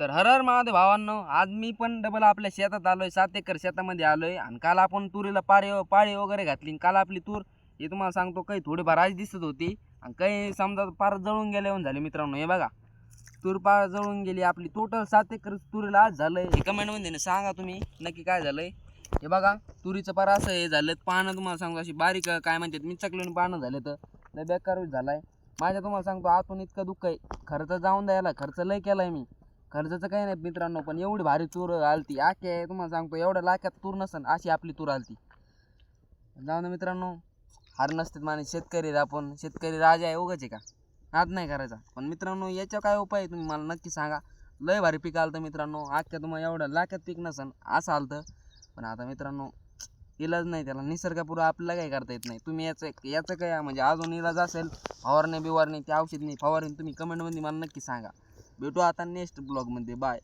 तर हर हर महादेव भावांनो आज मी पण डबल आपल्या शेतात आलोय सात एकर शेतामध्ये आलोय आणि काल आपण तुरीला पारे पाळी वगैरे घातली आणि काल आपली तूर हे तुम्हाला सांगतो काही थोडीफार आज दिसत होती आणि काही समजा पार जळून गेल्यावर झाले मित्रांनो. हे बघा तूर पार जळून गेली आपली टोटल सात एकर तुरीला आज झालंय. हे कमेंटमध्ये ना सांगा तुम्ही नक्की काय झालंय. हे बघा तुरीचं पार असं हे झालं पानं तुम्हाला सांगतो अशी बारीक काय म्हणतात मी चकलेन पानं झाले तर. लय बेकार झालाय. माझ्या तुम्हाला सांगतो आतून इतकं दुःख आहे. खर्च जाऊन द्यायला खर्च लय केलाय मी. खर्चाचं काही नाही मित्रांनो पण एवढी भारी तूर आलती. आके तुम्हाला सांगतो एवढ्या लाख्यात तूर नसन अशी आपली तूर आलती. जाऊ ना मित्रांनो हार नसतात माने शेतकरी आपण. शेतकरी राजा आहे उगाच आहे का? नाद नाही करायचा. पण मित्रांनो याचा काय उपाय आहे तुम्ही मला नक्की सांगा. लय भारी पीक आलं मित्रांनो. आजच्या तुम्हाला एवढं लाख्यात पीक नसन असं आलतं. पण आता मित्रांनो इलाज नाही त्याला. निसर्गापुरं आपल्याला काही करता येत नाही. तुम्ही याचं याचं काय म्हणजे अजून इलाज असेल फवारणी बिवारणी ते औषध नाही फवारणी तुम्ही कमेंटमध्ये मला नक्की सांगा. भेटू आता नेक्स्ट ब्लॉगमध्ये बाय